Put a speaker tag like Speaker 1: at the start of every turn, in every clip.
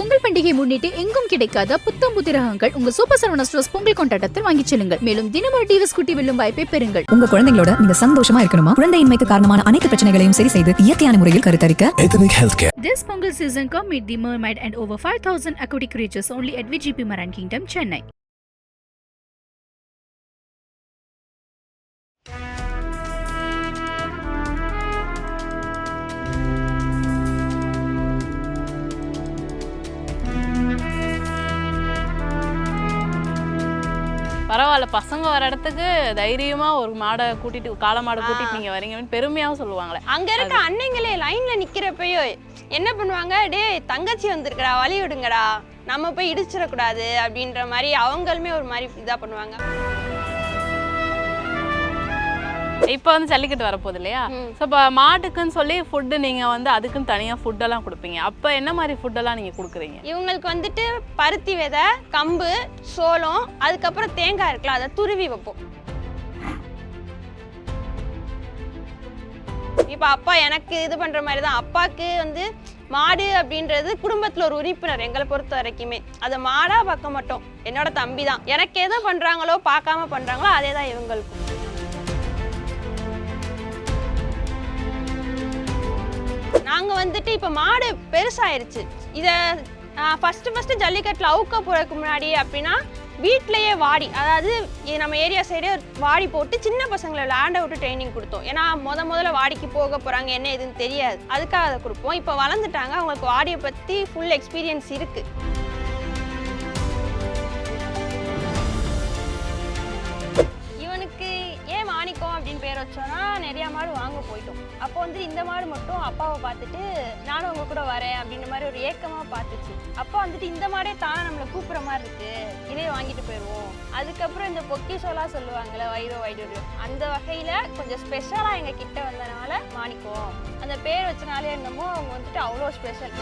Speaker 1: பொங்கல் பண்டிகை முன்னிட்டு எங்கும் கிடைக்காத புத்தம் புதிய ரகங்கள் உங்க சூப்பர் சரவணா ஸ்டோர்ஸ் பொங்கல் கொண்டாட்டத்தில் வாங்கிச் செல்லுங்கள் மேலும் தினமும் டிவிஸ் குட்டி வெல்லும் வாய்ப்பை பெறுங்கள்
Speaker 2: உங்க குழந்தைங்களோட நீங்க சந்தோஷமா இருக்கணுமா குழந்தையின்மைக்கு காரணமான அனைத்து பிரச்சனைகளையும் சரி செய்து இயற்கையான முறையில் கருத்தரிக்க.
Speaker 1: This Pongal season come meet the mermaid and over 5000 aquatic creatures only at VGP Maran Kingdom, Chennai.
Speaker 3: பரவாயில்ல பசங்க வர இடத்துக்கு தைரியமா ஒரு மாடை கூட்டிட்டு காளை மாடை கூட்டிட்டு நீங்க வரீங்கன்னு பெருமையாவும் சொல்லுவாங்களே.
Speaker 4: அங்க இருக்க அன்னைங்களே லைன்ல நிக்கிறப்பயோ என்ன பண்ணுவாங்க? டேய் தங்கச்சி வந்திருக்கடா வழி விடுங்கடா. நம்ம போய் இடிச்சிடக்கூடாது. அப்படின்ற மாதிரி அவங்களுமே ஒரு மாதிரி இதா பண்ணுவாங்க.
Speaker 3: இப்போ வந்து ஜல்லிக்கட்டு வரப்போகுது இல்லையா. ஸோ இப்போ மாட்டுக்குன்னு சொல்லி ஃபுட்டு நீங்க வந்து அதுக்குன்னு தனியா ஃபுட்டெல்லாம் கொடுப்பீங்க. அப்போ என்ன மாதிரி ஃபுட்டெல்லாம் நீங்க கொடுக்குறீங்க?
Speaker 4: இவங்களுக்கு வந்துட்டு பருத்தி விதை கம்பு சோளம் அதுக்கப்புறம் தேங்காய் இருக்குல்ல அதை துருவி வைப்போம். இப்போ அப்பா எனக்கு இது பண்ற மாதிரி தான் அப்பாவுக்கு வந்து மாடு அப்படின்றது குடும்பத்துல ஒரு உறுப்பினர் எங்களை பொறுத்த வரைக்குமே. அதை மாடா பார்க்க மாட்டோம். என்னோட தம்பி தான் எனக்கு எதை பண்றாங்களோ பார்க்காம பண்றாங்களோ அதே தான் இவங்களுக்கும். நாங்கள் வந்துட்டு இப்போ மாடு பெருசாயிருச்சு. இதை ஃபஸ்ட்டு ஃபஸ்ட்டு ஜல்லிக்கட்டில் அவுக்க போகிறதுக்கு முன்னாடி அப்படின்னா வீட்டிலையே வாடி. அதாவது நம்ம ஏரியா சைடே வாடி போட்டு சின்ன பசங்களை விளையாண்ட விட்டு ட்ரைனிங் கொடுத்தோம். ஏன்னா முத முதல்ல வாடிக்கு போக போகிறாங்க என்ன எதுன்னு தெரியாது. அதுக்காக அதை கொடுப்போம். இப்போ வளர்ந்துட்டாங்க. அவங்களுக்கு வாடியை பற்றி ஃபுல் எக்ஸ்பீரியன்ஸ் இருக்குது பேர் வச்சோன்னா நிறைய மாடு வாங்க போயிட்டோம். அப்போ வந்து இந்த மாடு மட்டும் அப்பாவை பார்த்துட்டு நானும் உங்க கூட வரேன் அப்படின்ற மாதிரி ஒரு ஏக்கமா பார்த்துச்சு. அப்பா வந்துட்டு இந்த மாடே தானே நம்மளை கூப்பிட்ற மாதிரி இருக்கு. இதே வாங்கிட்டு போயிடுவோம். அதுக்கப்புறம் இந்த பொக்கிஷோலாம் சொல்லுவாங்களே வைரோ வைடூரியம். அந்த வகையில கொஞ்சம் ஸ்பெஷலா எங்க கிட்ட வந்தனால மாணிக்கோம். அந்த பேர் வச்சனாலே என்னமோ அவங்க வந்துட்டு அவ்வளோ ஸ்பெஷல்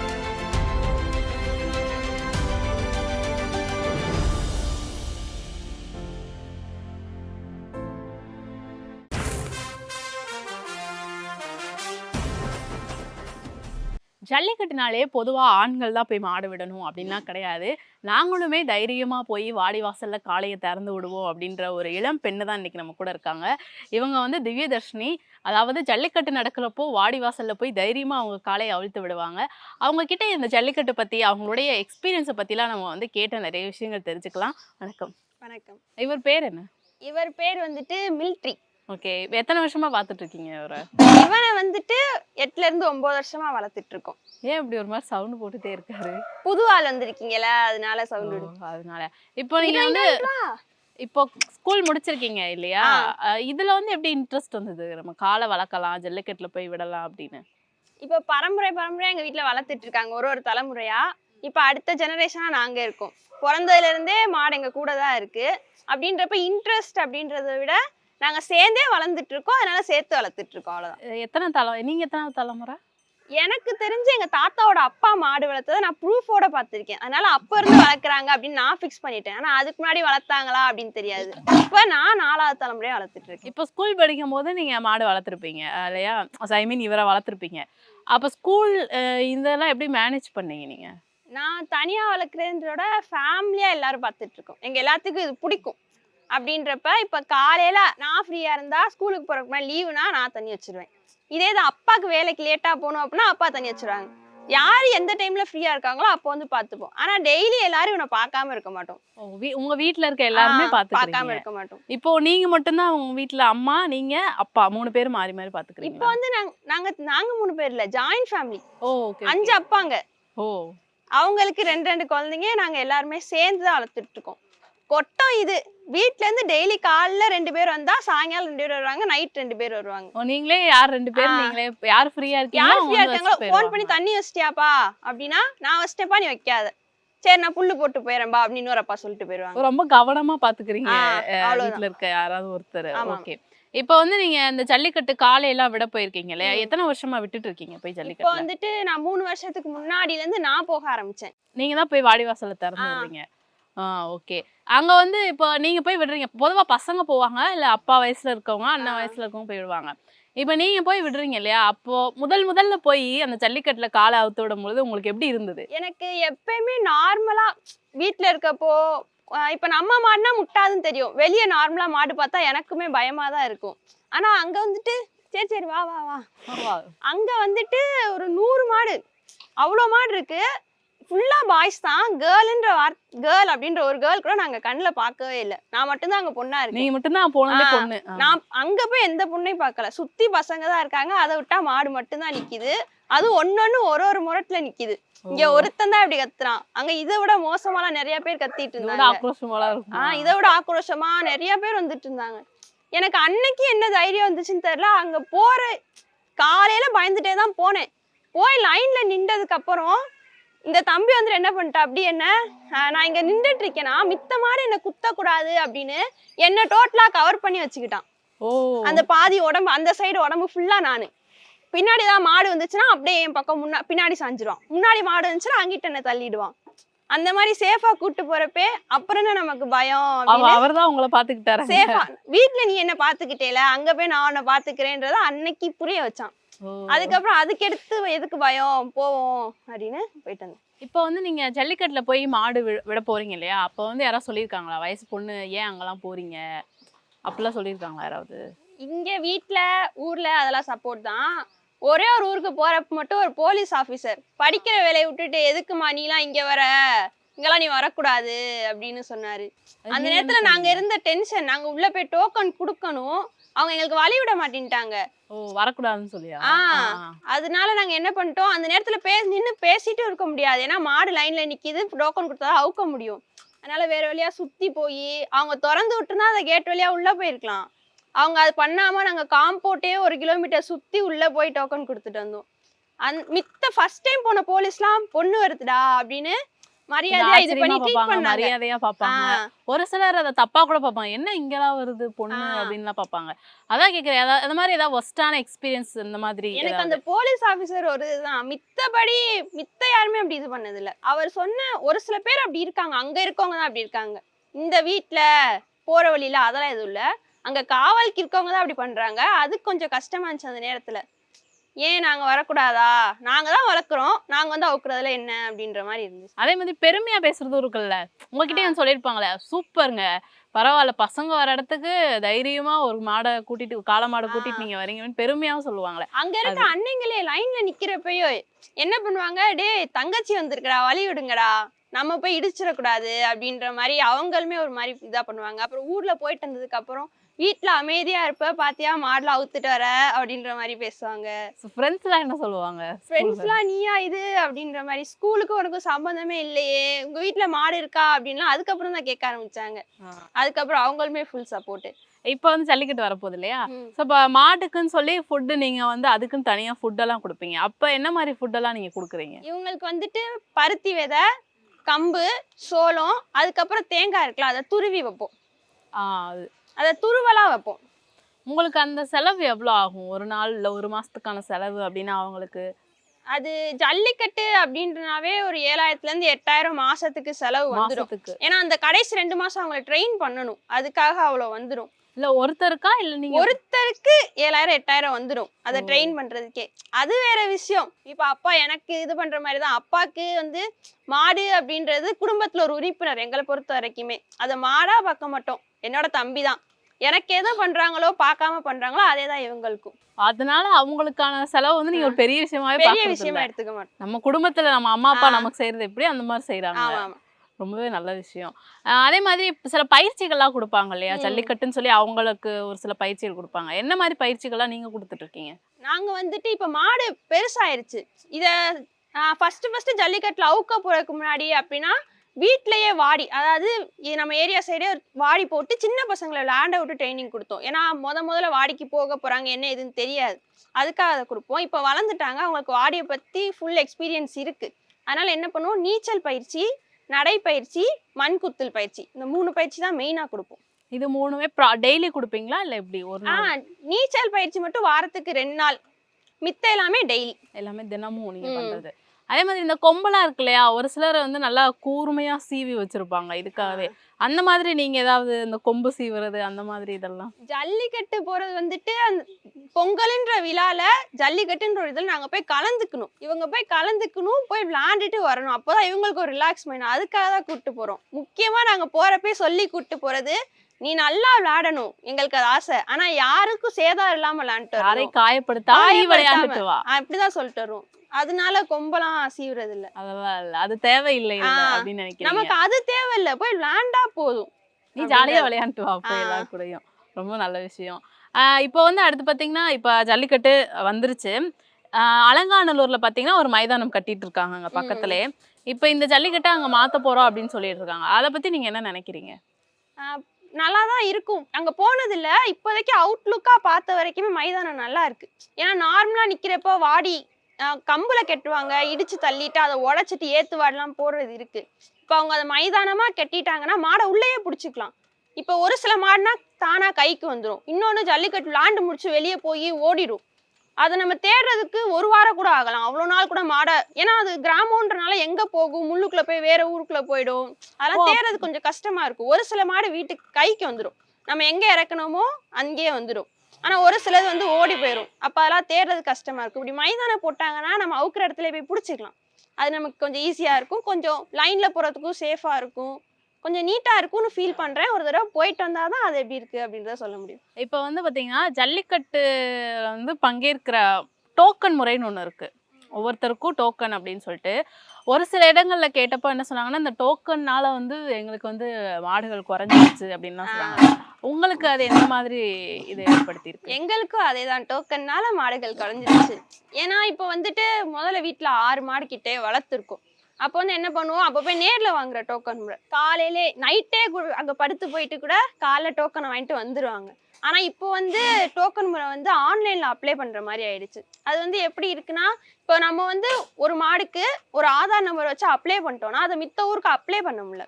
Speaker 3: ஜல்லிக்கட்டுனாலே பொதுவா ஆண்கள் தான் போய் மாடு விடணும் அப்படின்லாம் கிடையாது. நாங்களுமே தைரியமா போய் வாடி வாசல்ல காளையை திறந்து விடுவோம் அப்படின்ற ஒரு இளம் பெண்ணு தான் இன்னைக்கு நம்ம கூட இருக்காங்க. இவங்க வந்து திவ்யதர்ஷினி. அதாவது ஜல்லிக்கட்டு நடக்கிறப்போ வாடி வாசல்ல போய் தைரியமா அவங்க காளையை அவிழ்த்து விடுவாங்க. அவங்க கிட்ட இந்த ஜல்லிக்கட்டு பத்தி அவங்களுடைய எக்ஸ்பீரியன்ஸை பத்திலாம் நம்ம வந்து கேட்ட நிறைய விஷயங்கள் தெரிஞ்சுக்கலாம். வணக்கம்.
Speaker 4: வணக்கம்.
Speaker 3: இவர் பேர் என்ன?
Speaker 4: இவர் பேர் வந்துட்டு மில்ட்ரி.
Speaker 3: ஓகே. எத்தனை வருஷமா பார்த்துட்டு இருக்கீங்க இவரை?
Speaker 4: இவனை வந்துட்டு எட்டுல இருந்து ஒன்பது வருஷமா வளர்த்துட்டு இருக்கோம்
Speaker 3: ஏன் இப்படி ஒரு மாதிரி சவுண்ட் போட்டுட்டே இருக்காரு?
Speaker 4: புது ஆள் வந்திருக்கீங்கல்ல அதனால சவுண்ட்
Speaker 3: அதனால. இப்போ நீங்க வந்து இப்போ ஸ்கூல் முடிச்சிருக்கீங்க இல்லையா? இதுல வந்து எப்படி இன்ட்ரெஸ்ட் வந்தது? நம்ம காலை வளர்க்கலாம் ஜல்லிக்கட்டுல போய் விடலாம் அப்படின்னு.
Speaker 4: இப்ப பரம்பரை பரம்பரையா எங்க வீட்ல வளர்த்துட்டு இருக்காங்க ஒரு ஒரு தலைமுறையா. இப்ப அடுத்த ஜெனரேஷனா நாங்க இருக்கோம். பிறந்ததுல இருந்தே மாடு எங்க கூட தான் இருக்கு. அப்படின்றப்ப இன்ட்ரெஸ்ட் அப்படின்றத விட நாங்க சேர்ந்தே வளர்ந்துட்டு இருக்கோம் அதனால சேர்த்து வளர்த்துட்டு இருக்கோம் அவ்வளவுதான்.
Speaker 3: அஹ் எத்தனை தலை நீங்க எத்தனை தலைமுறை?
Speaker 4: எனக்கு தெரிஞ்சு எங்க தாத்தாவோட அப்பா மாடு வளர்த்ததை நான் ப்ரூஃபோட பார்த்திருக்கேன். அதனால அப்ப இருந்து வளர்க்குறாங்க அப்படின்னு நான் ஃபிக்ஸ் பண்ணிட்டேன். ஆனா அதுக்கு முன்னாடி வளர்த்தாங்களா அப்படின்னு தெரியாது. இப்ப நான் நாலாவது தலைமுறையா வளர்த்துட்டு இருக்கேன்
Speaker 3: இப்போ ஸ்கூல் படிக்கும் போது நீங்க மாடு வளர்த்துருப்பீங்க இல்லையா? ஐ மீன் இவரை வளர்த்துருப்பீங்க. அப்போ ஸ்கூல் இதெல்லாம் எப்படி மேனேஜ் பண்ணீங்க நீங்க?
Speaker 4: நான் தனியா வளர்க்குறேன்றோட ஃபேமிலியா எல்லாரும் பார்த்துட்டு இருக்கோம் எங்க எல்லாத்துக்கும் இது பிடிக்கும். அப்படின்றப்ப இப்ப காலையில நான் ஃப்ரீயா இருந்தா ஸ்கூலுக்கு போறதுக்கு முன்னாடி லீவுனா நான் தண்ணி வச்சிருவேன். இதே இது அப்பாவுக்கு வேலைக்கு லேட்டா போகணும் அப்படின்னா அப்பா தண்ணி வச்சிருவாங்க. யார் எந்த டைம்ல ஃப்ரீயா இருக்காங்களோ அப்போ வந்து பார்த்துப்போம். ஆனா டெய்லி எல்லாரும் இவனை பார்க்காம இருக்க மாட்டோம்.
Speaker 3: உங்க வீட்ல இருக்க எல்லாருமே
Speaker 4: ஆ, பார்க்காம இருக்க மாட்டோம்.
Speaker 3: இப்போ நீங்க மட்டும்தான் உங்க வீட்ல அம்மா நீங்க அப்பா மூணு பேரும் மாறி மாறி
Speaker 4: இப்போ
Speaker 3: பாத்துக்கிறீங்க
Speaker 4: வந்து நாங்க நாங்க நாங்க மூணு பேர் இல்ல ஜாயிண்ட் ஃபேமிலி
Speaker 3: ஓ
Speaker 4: அஞ்சு அப்பாங்க.
Speaker 3: ஓ.
Speaker 4: அவங்களுக்கு ரெண்டு ரெண்டு குழந்தைங்க நாங்க எல்லாருமே சேர்ந்து தான் வளர்த்துட்டு இருக்கோம். கொட்டம் இது. வீட்ல இருந்து டெய்லி காலைல ரெண்டு பேர் வந்தா சாயங்காலம் ரெண்டு பேர் வருவாங்க நைட் ரெண்டு பேர் வருவாங்க.
Speaker 3: ஓ, நீங்களே யார் ரெண்டு பேர். நீங்களே யார் ஃப்ரீயா இருக்கீங்களோ
Speaker 4: யார் ஃப்ரீயா இருக்காங்களோ ஃபோன் பண்ணி. தண்ணி வச்சிட்டியாப்பா அப்படின்னா நான் வச்சிட்டேப்பா நீ வைக்காத. சரி நான் புல்லு போட்டு போயிடறேன்பா அப்படின்னு ஒரு அப்பா சொல்லிட்டு போயிருவாங்க.
Speaker 3: ரொம்ப கவனமா பாத்துக்கிறீங்க. வீட்ல இருக்க யாராவது ஒருத்தர். ஓகே. இப்போ வந்து நீங்க இந்த ஜல்லிக்கட்டு காலையெல்லாம் விட போயிருக்கீங்க இல்லையா? எத்தனை வருஷமா விட்டுட்டு இருக்கீங்க போய்
Speaker 4: இப்போ
Speaker 3: ஜல்லிக்கட்டுல
Speaker 4: வந்துட்டு நான் மூணு வருஷத்துக்கு முன்னாடில இருந்து நான் போக ஆரம்பிச்சேன்.
Speaker 3: நீங்க தான் போய் வாடிவாசல்ல திறந்து
Speaker 4: ஆ.
Speaker 3: ஓகே. அங்க வந்து இப்போ நீங்க போய் விடுறீங்க. பொதுவா பசங்க போவாங்க இல்ல அப்பா வயசுல இருக்கவங்க அண்ணன். வயசுல இருக்கவங்க போய் விடுவாங்க. இப்போ நீங்க போய் விடுறீங்க இல்லையா? அப்போ முதல் முதல்ல போய் அந்த ஜல்லிக்கட்டுல காலை அவுத்து விடும் பொழுது உங்களுக்கு எப்படி இருந்தது?
Speaker 4: எனக்கு எப்பயுமே நார்மலா வீட்ல இருக்கப்போ ஆஹ் இப்ப நம்ம மாடுனா முட்டாதுன்னு தெரியும். வெளியே நார்மலா மாடு பார்த்தா எனக்குமே பயமா தான் இருக்கும். ஆனா அங்க வந்துட்டு சரி சரி வா வா வா. அங்க வந்துட்டு ஒரு நூறு மாடு. அவ்வளோ மாடு இருக்கு. ஃபுல்லா பாய்ஸ் தான். கேர்ள்ன்ற வார் கேர்ள் அப்படின்ற ஒரு கேர்ள் கூட நாங்க கண்ணுல பார்க்கவே இல்லை. நான் மட்டும்தான் அங்க பொண்ணா இருக்கேன்.
Speaker 3: நீங்க மட்டும்தான் போனதே பொண்ணு.
Speaker 4: நான் அங்க போய் எந்த பொண்ணையும் பார்க்கல. சுத்தி பசங்க தான் இருக்காங்க. அதை விட்டா மாடு மட்டும்தான் நிக்குது. அது ஒன்னொன்னு ஒரு ஒரு முரட்டுல நிக்குது. இங்க. ஒருத்தன் தான் இப்படி கத்துறான். அங்க இதை விட மோசமாலாம் நிறைய பேர் கத்திட்டு இருந்தாங்க. ஆஹ் இதை விட ஆக்ரோஷமா நிறைய பேர் வந்துட்டு இருந்தாங்க. எனக்கு அன்னைக்கு என்ன தைரியம் வந்துச்சுன்னு தெரியல. அங்க போற காலையில பயந்துட்டே தான் போனேன். போய் லைன்ல நின்றதுக்கு அப்புறம் இந்த தம்பி வந்துட்டு என்ன பண்ணிட்டா? அப்படி என்ன? நான் இங்க நின்றுட்டு இருக்கேனா மித்த மாதிரி என்ன குத்தக்கூடாது அப்படின்னு என்ன டோட்டலா கவர் பண்ணி வச்சுக்கிட்டான்.
Speaker 3: ஓ.
Speaker 4: அந்த பாதி உடம்பு அந்த சைடு உடம்பு ஃபுல்லா நானு. பின்னாடி தான் மாடு வந்துச்சுன்னா அப்படியே என் பக்கம் முன்னா பின்னாடி சாஞ்சிருவான். முன்னாடி மாடு வந்துச்சுன்னா அங்கிட்ட என்ன தள்ளிடுவான். அந்த மாதிரி சேஃபா கூட்டு போறப்பே அப்புறம் என்ன நமக்கு பயம்
Speaker 3: அவ
Speaker 4: அப்படின்னு
Speaker 3: அவர்தான் உங்களை பாத்துக்கிட்டாரு
Speaker 4: சேஃபா வீட்ல நீ என்ன பாத்துக்கிட்டேல அங்க போய் நான் உன்னை பாத்துக்கிறேன்றத அன்னைக்கு புரிய வச்சான். அதுக்கப்புறம் அதுக்கு எடுத்து எதுக்கு பயம்? போவோம் அப்படின்னு போயிட்டு வந்தேன்.
Speaker 3: இப்போ வந்து நீங்க ஜல்லிக்கட்டுல போய் மாடு விட போறீங்க இல்லையா? அப்போ வந்து யாராவது சொல்லியிருக்காங்களா? வயசு பொண்ணு ஏன் அங்கெல்லாம் போறீங்க? அப்படிலாம் சொல்லியிருக்காங்களா யாராவது?
Speaker 4: இங்க வீட்ல ஊர்ல அதெல்லாம் சப்போர்ட் தான். ஒரே ஒரு ஊருக்கு போறப்ப மட்டும் ஒரு போலீஸ் ஆபீசர் படிக்கிற வேலையை விட்டுட்டு எதுக்குமா நீலாம் இங்க வர? இங்கெல்லாம் நீ வரக்கூடாது அப்படின்னு சொன்னாரு. அந்த நேரத்துல நாங்க இருந்த டென்ஷன் நாங்க உள்ள போய் டோக்கன் கொடுக்கணும். அவங்க எங்களுக்கு வழி விட மாட்டேன்ட்டாங்க.
Speaker 3: ஓ வரக்கூடாதுன்னு சொல்லியா?
Speaker 4: ஆ. அதனால நாங்க என்ன பண்ணிட்டோம் அந்த நேரத்துல பே நின்னு பேசிட்டு இருக்க முடியாது. ஏன்னா மாடு லைன்ல நிக்குது டோக்கன் கொடுத்தா அவுக்க முடியும். அதனால வேற வழியா சுத்தி போய் அவங்க திறந்து விட்டுருந்தா அந்த கேட் வழியா உள்ள போயிருக்கலாம். அவங்க அது பண்ணாம நாங்க காம்பவுண்டே ஒரு கிலோமீட்டர் சுத்தி உள்ள போய் டோக்கன் கொடுத்துட்டு வந்தோம். அந் மித்த ஃபர்ஸ்ட் டைம் போன போலீஸ்லாம் பொண்ணு வருதுடா அப்படின்னு மரியாதையா இது பண்ணி ட்ரீட் பண்ணாங்க.
Speaker 3: மரியாதையா பார்ப்பாங்க.
Speaker 4: ஆ.
Speaker 3: ஒரு சிலர் அதை தப்பா கூட பார்ப்பாங்க. என்ன இங்கெல்லாம் வருது பொண்ணு. அப்படின்லாம் பார்ப்பாங்க. அதான் கேக்குறேன் அதாவது அந்த மாதிரி ஏதாவது ஒஸ்டான எக்ஸ்பீரியன்ஸ் இந்த மாதிரி
Speaker 4: எனக்கு? அந்த போலீஸ் ஆபீசர் ஒரு இதுதான். மித்தபடி மித்த யாருமே அப்படி இது பண்ணது இல்ல அவர் சொன்ன ஒரு சில பேர் அப்படி இருக்காங்க. அங்க இருக்கவங்க தான் அப்படி இருக்காங்க. இந்த வீட்ல போற வழியில அதெல்லாம் எதுவும் இல்ல. அங்க காவலுக்கு இருக்கவங்க தான் அப்படி பண்றாங்க. அது கொஞ்சம் கஷ்டமா இருந்துச்சு அந்த நேரத்துல. ஏன் நாங்க வரக்கூடாதா? நாங்க தான் வளர்க்குறோம். நாங்க வந்து அவுக்குறதுல என்ன அப்படின்ற மாதிரி இருந்துச்சு.
Speaker 3: அதே மாதிரி பெருமையா பேசுறதும் இருக்குல்ல? உங்ககிட்டயும் சொல்லியிருப்பாங்களே சூப்பருங்க. பரவாயில்ல பசங்க வர இடத்துக்கு தைரியமா ஒரு மாடை கூட்டிட்டு காளை மாடை கூட்டிட்டு. நீங்க வரீங்கன்னு பெருமையாவும் சொல்லுவாங்களே.
Speaker 4: அங்க இருக்க அன்னைங்களே லைன்ல நிக்கிறப்பயோ என்ன பண்ணுவாங்க? டேய் தங்கச்சி வந்திருக்கடா வழி விடுங்கடா. நம்ம போய் இடிச்சிடக்கூடாது. அப்படின்ற மாதிரி அவங்களுமே ஒரு மாதிரி இதா பண்ணுவாங்க. அப்புறம் ஊர்ல போயிட்டு வந்ததுக்கு அப்புறம் வீட்ல அமைதியா இருப்ப பாத்தியா மாடல அவுத்துட்டு வர அப்படின்ற மாதிரி பேசுவாங்க.
Speaker 3: ஃப்ரெண்ட்ஸ் எல்லாம் என்ன சொல்லுவாங்க?
Speaker 4: ஃப்ரெண்ட்ஸ்லாம் நீயா இது? அப்படின்ற மாதிரி. ஸ்கூலுக்கு உனக்கு சம்பந்தமே இல்லையே. உங்க வீட்ல மாடு இருக்கா? அப்படின்லாம் அதுக்கப்புறம் தான் கேட்க ஆரம்பிச்சாங்க. அதுக்கப்புறம் அவங்களுமே ஃபுல் சப்போர்ட்
Speaker 3: இப்போ வந்து ஜல்லிக்கட்டு வரப்போகுது இல்லையா ஸோ இப்போ மாட்டுக்குன்னு சொல்லி ஃபுட்டு நீங்க வந்து அதுக்குன்னு தனியா ஃபுட்டெல்லாம் கொடுப்பீங்க. அப்ப என்ன மாதிரி ஃபுட்டெல்லாம் நீங்க கொடுக்குறீங்க?
Speaker 4: இவங்களுக்கு வந்துட்டு பருத்தி விதை கம்பு சோளம் அதுக்கப்புறம் தேங்காய் இருக்குல்ல அதை துருவி வைப்போம்.
Speaker 3: ஆ, அது
Speaker 4: அதை துருவலா வைப்போம்.
Speaker 3: உங்களுக்கு அந்த செலவு எவ்வளோ ஆகும்? ஒரு நாள் இல்லை ஒரு மாசத்துக்கான செலவு அப்படின்னா அவங்களுக்கு?
Speaker 4: அது ஜல்லிக்கட்டு அப்படின்றனாவே ஒரு ஏழாயிரத்துல இருந்து எட்டாயிரம் மாசத்துக்கு செலவு வந்துடும் ஏன்னா அந்த கடைசி ரெண்டு மாசம் அவங்களை ட்ரெயின் பண்ணணும். அதுக்காக அவ்வளவு வந்துடும்
Speaker 3: இல்ல ஒருத்தருக்கா? இல்ல நீங்க
Speaker 4: ஒருத்தருக்கு ஏழாயிரம் எட்டாயிரம் வந்துடும் அதை. ட்ரெயின் பண்றதுக்கே. அது வேற விஷயம். இப்ப அப்பா எனக்கு இது பண்ற மாதிரி தான். அப்பாக்கு வந்து மாடு அப்படின்றது குடும்பத்துல ஒரு உறுப்பினர் எங்களை பொறுத்த வரைக்குமே. அதை மாடா பார்க்க மாட்டோம். என்னோட தம்பி தான். எனக்கு எது பண்றாங்களோ பார்க்காம பண்றாங்களோ அதே தான் இவங்களுக்கும்.
Speaker 3: அதனால அவங்களுக்கான செலவு வந்து நீங்க ஒரு பெரிய விஷயமாவே
Speaker 4: பெரிய விஷயமா. எடுத்துக்க மாட்டோம்.
Speaker 3: நம்ம குடும்பத்துல நம்ம அம்மா அப்பா. நமக்கு செய்யறது எப்படி அந்த மாதிரி செய்யறாங்க ரொம்பவே நல்ல விஷயம். அதே மாதிரி சில பயிற்சிகள்லாம் கொடுப்பாங்க இல்லையா. ஜல்லிக்கட்டுன்னு சொல்லி அவங்களுக்கு ஒரு சில பயிற்சிகள் கொடுப்பாங்க. என்ன மாதிரி பயிற்சிகள்லாம் நீங்க கொடுத்துட்டு இருக்கீங்க?
Speaker 4: நாங்க வந்துட்டு இப்ப மாடு பெருசாயிருச்சு. இத ஃபர்ஸ்ட் ஃபர்ஸ்ட் ஜல்லிக்கட்டுல அவுக்க போறதுக்கு முன்னாடி அப்படின்னா வீட்லயே வாடி. அதாவது நம்ம ஏரியா சைடே வாடி போட்டு சின்ன பசங்களை விளையாண்ட விட்டு ட்ரைனிங் கொடுத்தோம். ஏன்னா முத முதல்ல வாடிக்கு போக போறாங்க என்ன எதுன்னு தெரியாது. அதுக்காக அதை கொடுப்போம். இப்போ வளர்ந்துட்டாங்க. அவங்களுக்கு வாடியை பத்தி ஃபுல் எக்ஸ்பீரியன்ஸ் இருக்கு. அதனால என்ன பண்ணுவோம்? நீச்சல் பயிற்சி நடைப்பயிற்சி மண்குத்தல் பயிற்சி. இந்த மூணு பயிற்சி தான் மெயினா கொடுப்போம்.
Speaker 3: இது மூணுமே டெய்லி கொடுப்பீங்களா? இல்ல எப்படி? ஒரு
Speaker 4: ஆ நீச்சல் பயிற்சி மட்டும் வாரத்துக்கு ரெண்டு நாள். மித்த எல்லாமே டெய்லி
Speaker 3: எல்லாமே தினமும் நீங்க
Speaker 4: ம்.
Speaker 3: அதே மாதிரி இந்த கொம்பெல்லாம் இருக்கு இல்லையா ஒரு சிலர் வந்து நல்லா கூர்மையா சீவி வச்சிருப்பாங்க இதுக்காகவே. அந்த மாதிரி நீங்க ஏதாவது இந்த கொம்பு சீவுறது அந்த மாதிரி இதெல்லாம்?
Speaker 4: ஜல்லிக்கட்டு போறது வந்துட்டு அந்த பொங்கல்ன்ற விழால ஜல்லிக்கட்டுன்ற ஒரு இதில் நாங்க போய் கலந்துக்கணும். இவங்க போய் கலந்துக்கணும் போய் விளையாண்டுட்டு வரணும். அப்போதான் இவங்களுக்கு ஒரு ரிலாக்ஸ் மைண்ட் அதுக்காக தான் கூட்டு போறோம். முக்கியமா நாங்க போறப்பே சொல்லி கூட்டு போறது நீ நல்லா விளையாடணும் எங்களுக்கு அது ஆசை. ஆனா யாருக்கும் சேதாரம் இல்லாம
Speaker 3: காயப்படுத்தாம நீ
Speaker 4: காயப்படுத்தாம.
Speaker 3: விளையாண்டுட்டு வா.
Speaker 4: ஆ, இப்படிதான் சொல்லிட்டு வருவோம். அதனால கொம்பெல்லாம் சீவுறது இல்ல
Speaker 3: அதெல்லாம் இல்ல. அது தேவையில்லை அப்படின்னு நினைக்கிறீங்க.
Speaker 4: நமக்கு அது தேவையில்ல. போய் விளையாண்டா போதும்.
Speaker 3: நீ ஜாலியா. விளையாண்டுட்டு வா. எல்லாரும் கூடயும். ரொம்ப நல்ல விஷயம். இப்போ வந்து அடுத்து பாத்தீங்கன்னா இப்போ ஜல்லிக்கட்டு வந்துருச்சு. அலங்காநல்லூர்ல பாத்தீங்கன்னா ஒரு மைதானம் கட்டிட்டு இருக்காங்க அங்க
Speaker 4: ம்.
Speaker 3: பக்கத்திலே இப்போ இந்த ஜல்லிக்கட்டை அங்க மாத்த போறோம் அப்படின்னு சொல்லிட்டு இருக்காங்க. அதை பத்தி நீங்க என்ன நினைக்கிறீங்க?
Speaker 4: நல்லா தான் இருக்கும். அங்கே போனதில்ல. இப்போதைக்கு அவுட்லுக்காக பார்த்த வரைக்குமே மைதானம் நல்லா இருக்கு. ஏன்னா நார்மலாக நிற்கிறப்போ வாடி கம்பில் கெட்டுவாங்க. இடிச்சு தள்ளிட்டு அதை உடைச்சிட்டு ஏற்று வாடலாம் போடுறது இருக்கு. இப்போ அவங்க அதை மைதானமாக கட்டிட்டாங்கன்னா மாடை உள்ளேயே பிடிச்சிக்கலாம். இப்போ ஒரு சில மாடுனா தானாக கைக்கு வந்துடும் இன்னொன்று ஜல்லிக்கட்டு விளாண்டு முடிச்சு வெளியே போய் ஓடிடும் அதை நம்ம தேடுறதுக்கு ஒரு வாரம் கூட ஆகலாம். அவ்வளோ நாள் கூட மாடை ஏன்னா அது கிராமம்ன்றனால எங்க போகும்? முள்ளுக்குள்ள போய் வேற ஊருக்குள்ள போயிடும். அதெல்லாம் தேடுறது கொஞ்சம் கஷ்டமா இருக்கும். ஒரு சில மாடு வீட்டுக்கு கைக்கு வந்துடும் நம்ம எங்க இறக்கணுமோ அங்கேயே வந்துடும் ஆனா ஒரு சிலது வந்து ஓடி போயிடும் அப்ப அதெல்லாம் தேடுறது கஷ்டமா இருக்கும். இப்படி மைதானம் போட்டாங்கன்னா நம்ம அவுக்குற இடத்துல போய் பிடிச்சிக்கலாம். அது நமக்கு கொஞ்சம் ஈஸியா இருக்கும். கொஞ்சம் லைன்ல போறதுக்கும் சேஃபா இருக்கும். கொஞ்சம் நீட்டா இருக்கும்னு ஃபீல் பண்றேன். ஒரு தடவை போயிட்டு வந்தாதான் அது எப்படி இருக்கு அப்படின்றத சொல்ல முடியும்.
Speaker 3: இப்போ வந்து பாத்தீங்கன்னா ஜல்லிக்கட்டு வந்து பங்கேற்கிற டோக்கன் முறைன்னு ஒன்று இருக்கு. ஒவ்வொருத்தருக்கும் டோக்கன் அப்படின்னு சொல்லிட்டு. ஒரு சில இடங்கள்ல கேட்டப்போ என்ன சொன்னாங்கன்னா இந்த டோக்கன்னால வந்து எங்களுக்கு வந்து மாடுகள் குறைஞ்சிருச்சு அப்படின்லாம் சொன்னாங்க. உங்களுக்கு அது எந்த மாதிரி இது ஏற்படுத்தி இருக்கு
Speaker 4: எங்களுக்கும் அதே தான் டோக்கன்னால மாடுகள் குறைஞ்சிருச்சு. ஏன்னா இப்போ வந்துட்டு முதல்ல வீட்டில் ஆறு மாடு கிட்டே வளர்த்துருக்கோம். அப்போ வந்து என்ன பண்ணுவோம்? அப்போ போய் நேரில் வாங்குற டோக்கன் முறை காலையிலே நைட்டே அங்கே படுத்து போயிட்டு கூட காலைல டோக்கனை வாங்கிட்டு வந்துடுவாங்க ஆனால் இப்போ வந்து டோக்கன் முறை வந்து ஆன்லைனில் அப்ளை பண்ணுற மாதிரி ஆயிடுச்சு. அது வந்து எப்படி இருக்குன்னா இப்போ நம்ம வந்து ஒரு மாடுக்கு ஒரு ஆதார் நம்பர் வச்சு அப்ளை பண்ணிட்டோம்னா அதை மித்த ஊருக்கு அப்ளை பண்ண முடியல.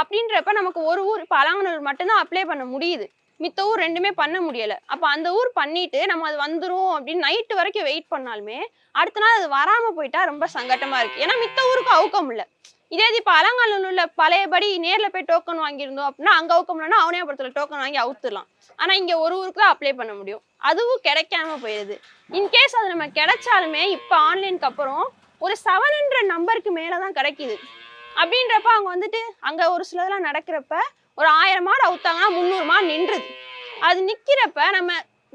Speaker 4: அப்படின்றப்ப நமக்கு ஒரு ஊர் இப்போ அலங்கநல்லூர் மட்டும்தான் அப்ளை பண்ண முடியுது. மித்த ஊர் ரெண்டுமே பண்ண முடியல. அப்ப அந்த ஊர் பண்ணிட்டு நம்ம அது வந்துரும் அப்படின்னு நைட்டு வரைக்கும் வெயிட் பண்ணாலுமே அடுத்த நாள் அது வராம போயிட்டா ரொம்ப சங்கட்டமா இருக்கு. ஏன்னா மித்த ஊருக்கு அவுக்கம் முடியல இதே இது இப்ப அலங்காநல்லூர்ல பழையபடி நேர்ல போய் டோக்கன் வாங்கியிருந்தோம் அப்படின்னா அங்க அவுக்க முடியலன்னா அவனியாபுரத்துல டோக்கன் வாங்கி அவுத்துடலாம். ஆனா இங்க ஒரு ஊருக்கு தான் அப்ளை பண்ண முடியும். அதுவும் கிடைக்காம போயிடுது இன்கேஸ் அது நம்ம கிடைச்சாலுமே இப்ப ஆன்லைனுக்கு அப்புறம் ஒரு செவன் ஹண்ட்ரட் நம்பருக்கு மேலதான் கிடைக்குது. அப்படின்றப்ப அவங்க வந்துட்டு அங்க ஒரு சிலதெல்லாம் நடக்கிறப்ப ஒரு ஆயிரம் மாடு அவுத்தாங்கன்னா முந்நூறு மாடு நின்றுது. அது நிக்கிறப்ப நம்ம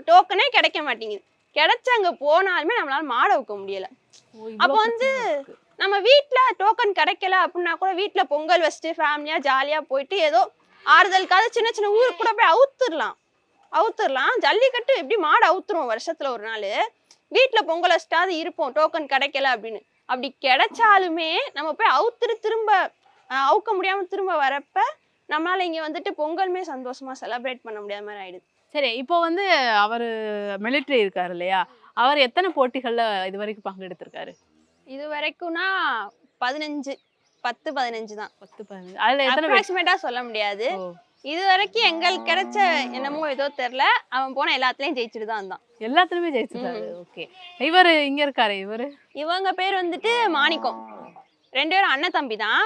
Speaker 4: டோக்கனே கிடைக்க மாட்டேங்குது. கிடைச்ச அங்க போனாலுமே நம்மளால மாடு அவுக்க முடியல. அப்போ வந்து நம்ம வீட்ல டோக்கன் கிடைக்கல அப்படின்னா கூட வீட்ல பொங்கல் வச்சுட்டு ஃபேமிலியா ஜாலியா போயிட்டு ஏதோ ஆறுதலுக்காக சின்ன சின்ன ஊருக்கு கூட போய் அவுத்துடலாம். அவுத்துடலாம். ஜல்லிக்கட்டு எப்படி மாடு அவுத்துருவோம் வருஷத்துல ஒரு நாள்? வீட்ல பொங்கல் வச்சுட்டாவது இருப்போம் டோக்கன் கிடைக்கல அப்படின்னு. அப்படி கிடைச்சாலுமே நம்ம போய் அவுத்துட்டு திரும்ப அவுக்க முடியாம திரும்ப வரப்ப நம்மளால இங்க வந்துட்டு பொங்கலுமே சந்தோஷமா செலிப்ரேட் பண்ண முடியாத மாதிரி ஆயிடுது.
Speaker 3: சரி இப்போ வந்து அவர் மிலிட்ரி இருக்காரு இல்லையா? அவர் எத்தனை போட்டிகள்ல இது வரைக்கும் பங்கெடுத்திருக்காரு?
Speaker 4: இது வரைக்கும்னா பதினஞ்சு பத்து பதினஞ்சு தான்.
Speaker 3: பத்து பதினஞ்சு. அதுல
Speaker 4: அப்ராக்சிமேட்டா சொல்ல முடியாது. இது வரைக்கும் எங்களுக்கு கிடைச்ச என்னமோ ஏதோ தெரியல. அவன் போன எல்லாத்துலயும் ஜெயிச்சுட்டு தான் இருந்தான்.
Speaker 3: எல்லாத்துலயுமே ஜெயிச்சிட்டாரு. ஓகே. இவரு இங்க இருக்காரு இவரு?
Speaker 4: இவங்க பேர் வந்துட்டு மாணிக்கம். ரெண்டு பேரும் அண்ணன் தம்பி தான்.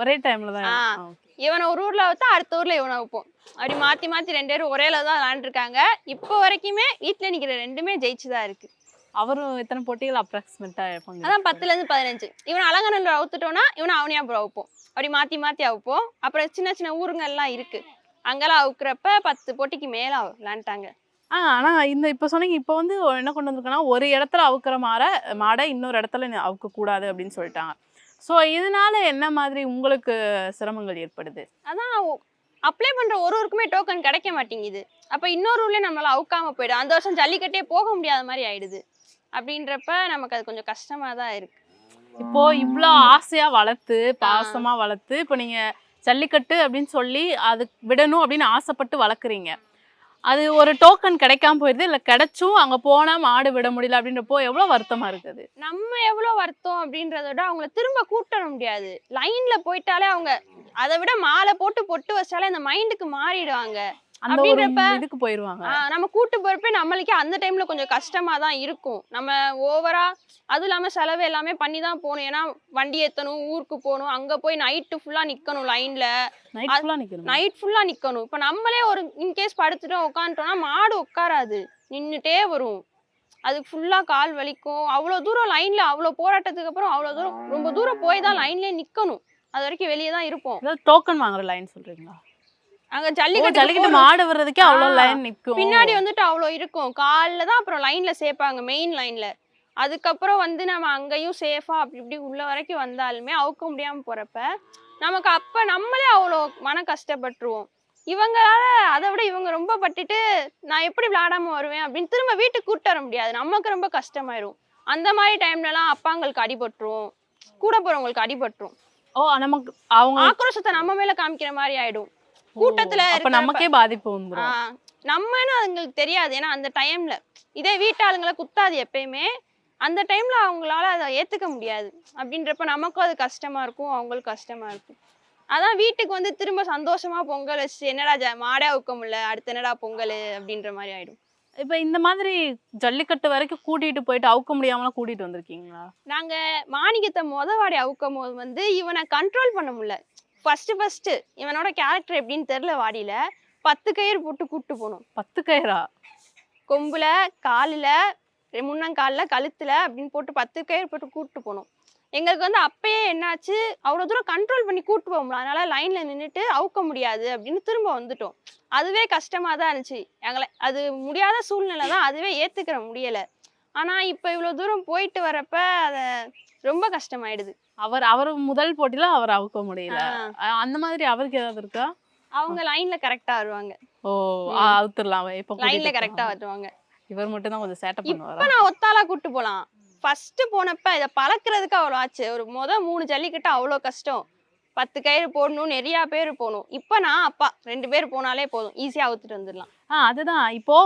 Speaker 3: ஒரே டைம்ல தான்.
Speaker 4: இவனை ஒரு ஊர்ல வைத்தா அடுத்த ஊர்ல இவனை வைப்போம். அப்படி மாத்தி மாத்தி ரெண்டு பேரும் ஒரே தான் விளாண்டுருக்காங்க இப்போ வரைக்குமே வீட்டுல நிக்கிற ரெண்டுமே ஜெயிச்சுதான் இருக்கு.
Speaker 3: அவரும் எத்தனை போட்டிகள் அப்ராக்சிமேட்டா
Speaker 4: அதான் பத்துல இருந்து பதினஞ்சு. இவன் அலங்கநல்லூர் அவுத்துட்டோம்னா இவனை அவனியாபுரம் அவுப்போம். அப்படி மாத்தி மாத்தி அவுப்போம். அப்புறம் சின்ன சின்ன ஊருங்க எல்லாம் இருக்கு. அங்கெல்லாம் அவுக்குறப்ப பத்து போட்டிக்கு மேல விளாண்டாங்க
Speaker 3: ஆ ஆனா இந்த இப்ப சொன்னீங்க இப்போ வந்து என்ன கொண்டு வந்திருக்கோன்னா ஒரு இடத்துல அவுக்குற மாற மாடை இன்னொரு இடத்துல நீ அவுக்க கூடாது அப்படின்னு சொல்லிட்டாங்க. சோ இதனால என்ன மாதிரி உங்களுக்கு சிரமங்கள் ஏற்படுது?
Speaker 4: அதான் அப்ளை பண்ற ஒரு ஊருக்குமே டோக்கன் கிடைக்க மாட்டேங்குது. அப்ப இன்னொரு ஊர்ல நம்மளால அவுக்காம போயிடும். அந்த வருஷம் ஜல்லிக்கட்டே போக முடியாத மாதிரி ஆயிடுது. அப்படின்றப்ப நமக்கு அது கொஞ்சம் கஷ்டமா தான் இருக்கு.
Speaker 3: இப்போ இவ்ளோ ஆசையா வளர்த்து பாசமா வளர்த்து இப்போ நீங்க ஜல்லிக்கட்டு அப்படின்னு சொல்லி அது விடணும் அப்படின்னு ஆசைப்பட்டு வளர்க்குறீங்க. அது ஒரு டோக்கன் கிடைக்காம போயிடுது இல்லை கிடைச்சும் அங்கே போனால் மாடு விட முடியல அப்படின்றப்போ எவ்வளோ வருத்தமாக இருக்குது
Speaker 4: நம்ம எவ்வளோ வருத்தம் அப்படின்றத விட அவங்கள திரும்ப கூட்டணும் முடியாது. லைனில் போயிட்டாலே அவங்க அதை விட மாலை போட்டு பொட்டு வச்சாலே அந்த மைண்டுக்கு மாறிடுவாங்க. அப்படின்றப்ப-
Speaker 3: இதுக்கு போயிருவாங்க.
Speaker 4: நம்ம கூட்டு போறப்ப நம்மளுக்கே அந்த டைம்ல கொஞ்சம் கஷ்டமா தான் இருக்கும். நம்ம ஓவரா அதுவும் இல்லாம செலவு எல்லாமே பண்ணி தான் போகணும். ஏன்னா வண்டி ஏத்தணும் ஊருக்கு போகணும் அங்க போய் நைட்டு ஃபுல்லா நிக்கணும் லைன்ல
Speaker 3: நைட்
Speaker 4: அது-
Speaker 3: ஃபுல்லா நிக்கணும்?
Speaker 4: இப்ப நம்மளே ஒரு இன்கேஸ் படுத்துட்டோம் உட்காந்துட்டோம்னா மாடு உட்காராது. நின்னுட்டே வரும். அதுக்கு ஃபுல்லா கால் வலிக்கும். அவ்வளவு தூரம் லைன்ல அவ்வளவு போராட்டத்துக்கு அப்புறம் அவ்வளவு தூரம் ரொம்ப தூரம் போய் தான் லைன்லயே நிக்கணும். அது வரைக்கும் வெளியே தான் இருப்போம்.
Speaker 3: டோக்கன் வாங்குற லைன் சொல்றீங்களா?
Speaker 4: அங்க ஜல்லிக்கட்டு.
Speaker 3: மாடு வர்றதுக்கே அவ்வளவு லைன் நிக்கும்.
Speaker 4: பின்னாடி வந்துட்டு அவ்வளோ இருக்கும். காலில் தான் அப்புறம் லைன்ல சேர்ப்பாங்க மெயின் லைன்ல அதுக்கப்புறம் வந்து நம்ம அங்கேயும் சேஃபா அப்படி இப்படி உள்ள வரைக்கும் வந்தாலுமே அவுக்க முடியாம போறப்ப நமக்கு அப்ப நம்மளே அவ்வளோ மன கஷ்டப்பட்டுருவோம். இவங்களால அதை விட இவங்க ரொம்ப பட்டுட்டு நான் எப்படி விளையாடாம வருவேன் அப்படின்னு திரும்ப வீட்டுக்கு கூட்டு வர முடியாது. நமக்கு ரொம்ப கஷ்டமாயிரும். அந்த மாதிரி டைம்லலாம் அப்பாங்களுக்கு அடிபட்டுரும். கூட போறவங்களுக்கு அடிபட்டுரும்.
Speaker 3: ஓ நமக்கு அவங்க
Speaker 4: ஆக்ரோஷத்தை நம்ம மேல காமிக்கிற மாதிரி ஆயிடும். கூட்டத்துல
Speaker 3: அப்ப நமக்கே பாதிப்பு வந்துரும்.
Speaker 4: நம்மன்னு அதுங்களுக்கு தெரியாது. ஏன்னா அந்த டைம்ல இதே வீட்டாளுங்களை குத்தாது எப்பயுமே. அந்த டைம்ல அவங்களால அதை ஏத்துக்க முடியாது. அப்படின்றப்ப நமக்கும் அது கஷ்டமா இருக்கும். அவங்களுக்கு கஷ்டமா இருக்கும். அதான் வீட்டுக்கு வந்து திரும்ப சந்தோஷமா பொங்கல் வச்சு என்னடா மாடே அவுக்க முடியல அடுத்து என்னடா பொங்கல் அப்படின்ற மாதிரி ஆயிடும்.
Speaker 3: இப்ப இந்த மாதிரி ஜல்லிக்கட்டு வரைக்கும் கூட்டிட்டு போயிட்டு அவுக்க முடியாமலாம் கூட்டிட்டு வந்திருக்கீங்களா?
Speaker 4: நாங்க மாணிக்கத்தை மொத வாடி அவுக்கும் போது வந்து இவனை கண்ட்ரோல் பண்ண முடியல. ஃபர்ஸ்ட் ஃபர்ஸ்ட் இவனோட கேரக்டர் எப்படின்னு தெரியல வாடியில. பத்து கயிறு போட்டு கூட்டு போகணும்
Speaker 3: பத்து கயிறா?
Speaker 4: கொம்புல காலில் முன்னங்காலில் கழுத்துல அப்படின்னு போட்டு பத்து கயிறு போட்டு கூட்டு போனோம். எங்களுக்கு வந்து அப்பயே என்னாச்சு? அவ்வளோ தூரம் கண்ட்ரோல் பண்ணி கூட்டு போக முடியல அதனால லைன்ல நின்றுட்டு அவுக்க முடியாது அப்படின்னு திரும்ப வந்துட்டோம். அதுவே கஷ்டமா தான் இருந்துச்சு. எங்களை அது முடியாத சூழ்நிலை தான் அதுவே ஏத்துக்கிற முடியல. ஆனா இப்போ இவ்வளோ தூரம் போயிட்டு வரப்ப அதை ரொம்ப கஷ்டமாயிடுது.
Speaker 3: அவர் அவர் முதல் போட்டியில அவர் அவுக்க முடியல. அந்த மாதிரி அவருக்கு ஏதாவது இருக்கா?
Speaker 4: அவங்க லைன்ல கரெக்டா வருவாங்க
Speaker 3: ஓ அவுத்துடலாம் இப்ப
Speaker 4: லைன்ல கரெக்டா. வருவாங்க
Speaker 3: இவர் மட்டும் தான் கொஞ்சம் சேட்டை
Speaker 4: இப்ப
Speaker 3: பண்ணுவாரா?
Speaker 4: நான் ஒத்தாலா கூட்டு போலாம். ஃபர்ஸ்ட் போனப்ப இதை பழக்கிறதுக்கு அவ்வளோ ஆச்சு. ஒரு முத மூணு ஜல்லிக்கட்டு அவ்வளோ கஷ்டம். பத்து கயிறு போடணும் நிறையா பேர் போகணும். இப்போ நான் அப்பா ரெண்டு பேர் போனாலே போதும். ஈஸியாக அவுத்துட்டு வந்துடலாம்.
Speaker 3: ஆ அதுதான். இப்போ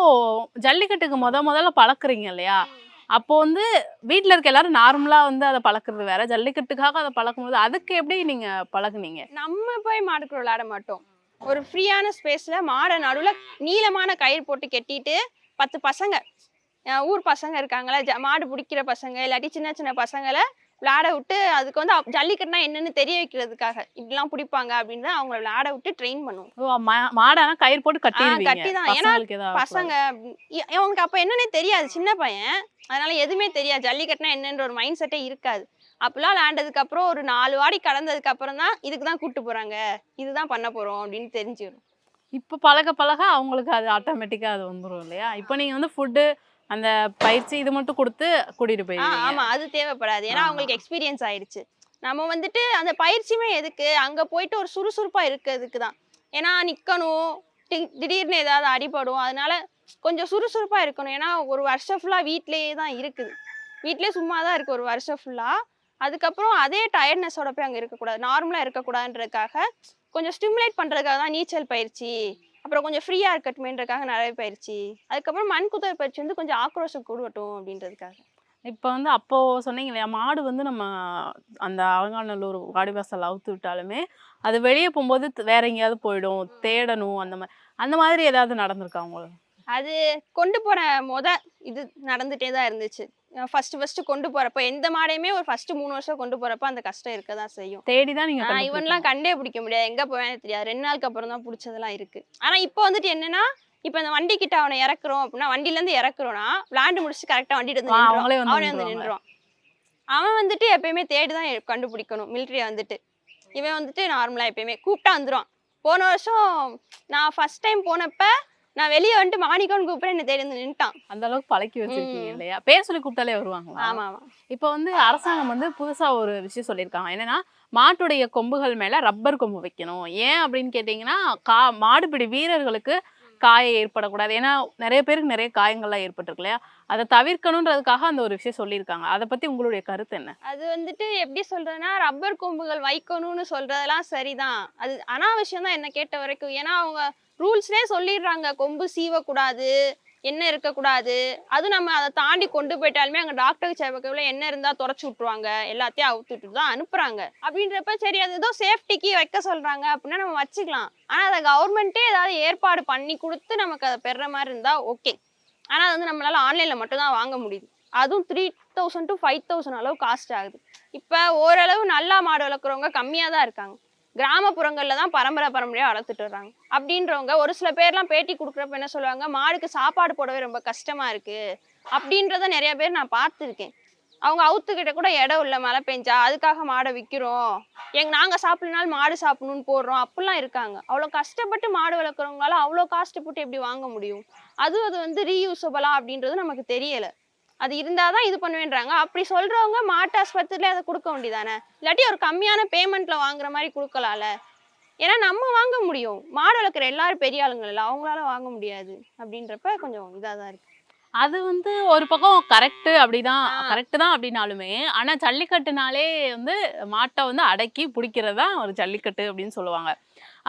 Speaker 3: ஜல்லிக்கட்டுக்கு முத முதல்ல பழக்குறீங்க இல்லையா? அப்போ வந்து வீட்டில் இருக்க எல்லாரும் நார்மலாக வந்து அதை பழக்குறது வேற. ஜல்லிக்கட்டுக்காக அதை பழக்கும்போது அதுக்கு எப்படி நீங்க பழகுனீங்க?
Speaker 4: நம்ம போய் மாடுக்கு விளையாட மாட்டோம். ஒரு ஃப்ரீயான ஸ்பேஸில் மாடை நடுவில் நீளமான கயிறு போட்டு கட்டிட்டு பத்து பசங்க ஊர் பசங்க இருக்காங்களா ஜ- மாடு பிடிக்கிற பசங்க இல்லாட்டி சின்ன சின்ன பசங்களை விளையாட விட்டு அதுக்கு வந்து ஜல்லிக்கட்டுனா என்னன்னு தெரிய வைக்கிறதுக்காக இப்படிலாம் பிடிப்பாங்க அப்படின்னு தான் அவங்கள விளையாட விட்டு ட்ரெயின் பண்ணுவோம்.
Speaker 3: ஓ மா- மாடானா கயிறு போட்டு கட்டிடுவீங்க
Speaker 4: கட்டிதான். ஏன்னா
Speaker 3: பசங்களுக்கு ஏதாவது
Speaker 4: பசங்க அவனுக்கு அப்ப என்னன்னே தெரியாது. சின்ன பையன். அதனால எதுவுமே தெரியாது. ஜல்லிக்கட்டுனா என்னன்ற ஒரு மைண்ட் செட்டே இருக்காது. அப்பெல்லாம் விளையாண்டதுக்கு அப்புறம் ஒரு நாலு வாடி கடந்ததுக்கு அப்புறம் தான் இதுக்கு தான் கூட்டு போறாங்க. இதுதான் பண்ண போறோம் அப்படின்னு தெரிஞ்சிடும்
Speaker 3: இப்ப பழக பழக அவங்களுக்கு அது ஆட்டோமேட்டிக்கா அது வந்துரும் இல்லையா? இப்போ நீங்க வந்து ஃபுட்டு அந்த பயிற்சி இது மட்டும் கொடுத்து கூட்டிட்டு போயிருவீங்க.
Speaker 4: ஆமா. அது தேவைப்படாது. ஏன்னா. அவங்களுக்கு எக்ஸ்பீரியன்ஸ் ஆயிடுச்சு. நம்ம வந்துட்டு அந்த பயிற்சியுமே எதுக்கு? அங்க போயிட்டு ஒரு சுறுசுறுப்பா இருக்கிறதுக்கு தான். ஏன்னா நிக்கணும் திடீர்னு ஏதாவது அடிபடும். அதனால கொஞ்சம் சுறுசுறுப்பா இருக்கணும். ஏன்னா ஒரு வருஷம் ஃபுல்லா வீட்லயே தான் இருக்குது. வீட்லயே சும்மா தான் இருக்கு ஒரு வருஷம் ஃபுல்லா அதுக்கப்புறம் அதே டயர்ட்னஸோட போய் அங்க இருக்கக்கூடாது. நார்மலா இருக்கக்கூடாதுன்றதுக்காக கொஞ்சம் ஸ்டிமுலேட் பண்றதுக்காக தான் நீச்சல் பயிற்சி அப்புறம் கொஞ்சம் ஃப்ரீயா இருக்கட்டுமேன்றதுக்காக நிறைய பயிற்சி. அதுக்கப்புறம் மண் குத்தல் பயிற்சி வந்து கொஞ்சம் ஆக்ரோஷம் கூடட்டும் அப்படின்றதுக்காக.
Speaker 3: இப்போ வந்து அப்போ சொன்னீங்க இல்லையா மாடு வந்து நம்ம அந்த அலங்காநல்லூர் வாடிவாசல் அவுத்து விட்டாலுமே அது வெளியே போகும்போது வேற எங்கேயாவது போயிடும் தேடணும் அந்த மாதிரி அந்த மாதிரி ஏதாவது நடந்திருக்கா உங்களுக்கு?
Speaker 4: அது கொண்டு போற முத இது நடந்துட்டே தான் இருந்துச்சு. ஃபர்ஸ்ட் ஃபர்ஸ்ட் கொண்டு போறப்ப எந்த மாடையுமே ஒரு ஃபர்ஸ்ட் மூணு வருஷம் கொண்டு போறப்ப அந்த கஷ்டம் இருக்க தான் செய்யும்
Speaker 3: தேடி தான் நீங்க
Speaker 4: இவன்லாம் கண்டே பிடிக்க முடியாது. எங்க போவேன்னு தெரியாது. ரெண்டு நாளுக்கு அப்புறம் தான் பிடிச்சதெல்லாம் இருக்கு. ஆனா இப்போ வந்துட்டு என்னன்னா இப்போ இந்த வண்டி கிட்ட அவனை இறக்குறோம் அப்படின்னா வண்டில இருந்து இறக்குறோம்னா விளாண்டு முடிச்சு கரெக்டா வண்டிட்டு வந்து நின்றுவான். அவனே வந்து. நின்றுவான் அவன் வந்துட்டு எப்பயுமே தேடி தான் கண்டுபிடிக்கணும். மிலிட்ரி வந்துட்டு. இவன் வந்துட்டு நார்மலா எப்பயுமே கூப்பிட்டா வந்துருவான். போன வருஷம் நான் ஃபர்ஸ்ட் டைம் போனப்ப நான் வெளியே வந்துட்டு மாணிக்கம்னு கூப்பிட்டு என்ன தேடி வந்து நின்ட்டான்
Speaker 3: அந்த அளவுக்கு பழக்கி வச்சிருக்கீங்க. இல்லையா? பேர் சொல்லி கூப்பிட்டாலே வருவாங்களா?
Speaker 4: ஆமா ஆமா.
Speaker 3: இப்போ வந்து அரசாங்கம் வந்து புதுசா ஒரு விஷயம் சொல்லியிருக்காங்க. என்னன்னா மாட்டுடைய கொம்புகள் மேல ரப்பர் கொம்பு வைக்கணும். ஏன் அப்படின்னு கேட்டிங்கன்னா கா மாடுபிடி வீரர்களுக்கு காயம் ஏற்படக்கூடாது. ஏன்னா நிறைய பேருக்கு நிறைய காயங்கள்லாம் ஏற்பட்டிருக்கு இல்லையா? அதை தவிர்க்கணுன்றதுக்காக அந்த ஒரு விஷயம் சொல்லியிருக்காங்க. அதை பத்தி உங்களுடைய கருத்து என்ன?
Speaker 4: அது வந்துட்டு எப்படி சொல்றதுன்னா ரப்பர் கொம்புகள் வைக்கணும்னு சொல்றதெல்லாம் சரிதான். அது அனாவசியம் தான் என்ன கேட்ட வரைக்கும். ஏன்னா அவங்க ரூல்ஸ்லேயே சொல்லிடுறாங்க. கொம்பு சீவக்கூடாது என்ன இருக்கக்கூடாது. அது நம்ம அதை தாண்டி கொண்டு போயிட்டாலுமே அங்கே டாக்டர் சேவக்கில் என்ன இருந்தால் துறச்சி விட்ருவாங்க எல்லாத்தையும் அவுத்துட்டு தான் அனுப்புகிறாங்க அப்படின்றப்ப சரி அது ஏதோ சேஃப்டிக்கு வைக்க சொல்கிறாங்க அப்படின்னா நம்ம வச்சுக்கலாம். ஆனால் அதை கவர்மெண்ட்டே ஏதாவது ஏற்பாடு பண்ணி கொடுத்து நமக்கு அதை பெற மாதிரி இருந்தால் ஓகே ஆனால் அது வந்து நம்மளால் ஆன்லைனில் மட்டும்தான் வாங்க முடியுது. அதுவும் three thousand to five thousand அளவு காஸ்ட் ஆகுது. இப்போ ஓரளவு நல்லா மாடு வளர்க்குறவங்க கம்மியாக தான் இருக்காங்க. கிராமப்புறங்களில் தான் பரம்பரை பரம்பரையாக வளர்த்துட்டு வர்றாங்க. அப்படின்றவங்க ஒரு சில பேர்லாம் பேட்டி கொடுக்குறப்ப என்ன சொல்லுவாங்க மாடுக்கு சாப்பாடு போடவே ரொம்ப கஷ்டமாக இருக்குது அப்படின்றத நிறைய பேர் நான் பார்த்துருக்கேன். அவங்க அவுத்துக்கிட்ட கூட இடம் இல்லை மழை பெஞ்சா அதுக்காக மாடை விற்கிறோம் எங்க நாங்கள் சாப்பிடனாலும் மாடு சாப்பிடணும்னு போடுறோம். அப்படிலாம் இருக்காங்க. அவ்வளோ கஷ்டப்பட்டு மாடு வளர்க்குறவங்களால அவ்வளோ காஸ்ட் போட்டு எப்படி வாங்க முடியும்? அதுவும் அது வந்து ரீயூசபிளா அப்படின்றது நமக்கு தெரியலை. அது இருந்தால் தான் இது பண்ணுவேன்றாங்க. அப்படி சொல்கிறவங்க மாட்டு ஆஸ்பத்திரியில் அதை கொடுக்க வேண்டியதானே? இல்லாட்டி ஒரு கம்மியான பேமெண்ட்டில் வாங்குற மாதிரி கொடுக்கலாம்ல? ஏன்னா நம்ம வாங்க முடியும். மாடு வளர்க்குற எல்லாரும் பெரிய ஆளுங்க இல்லை. அவங்களால வாங்க முடியாது அப்படின்றப்ப கொஞ்சம் இதாக தான் இருக்கு.
Speaker 3: அது வந்து ஒரு பக்கம் கரெக்ட் அப்படிதான். கரெக்ட் தான் அப்படின்னாலுமே ஆனா ஜல்லிக்கட்டுனாலே வந்து மாட்டை வந்து அடக்கி பிடிக்கிறது தான் ஒரு ஜல்லிக்கட்டு அப்படின்னு சொல்லுவாங்க.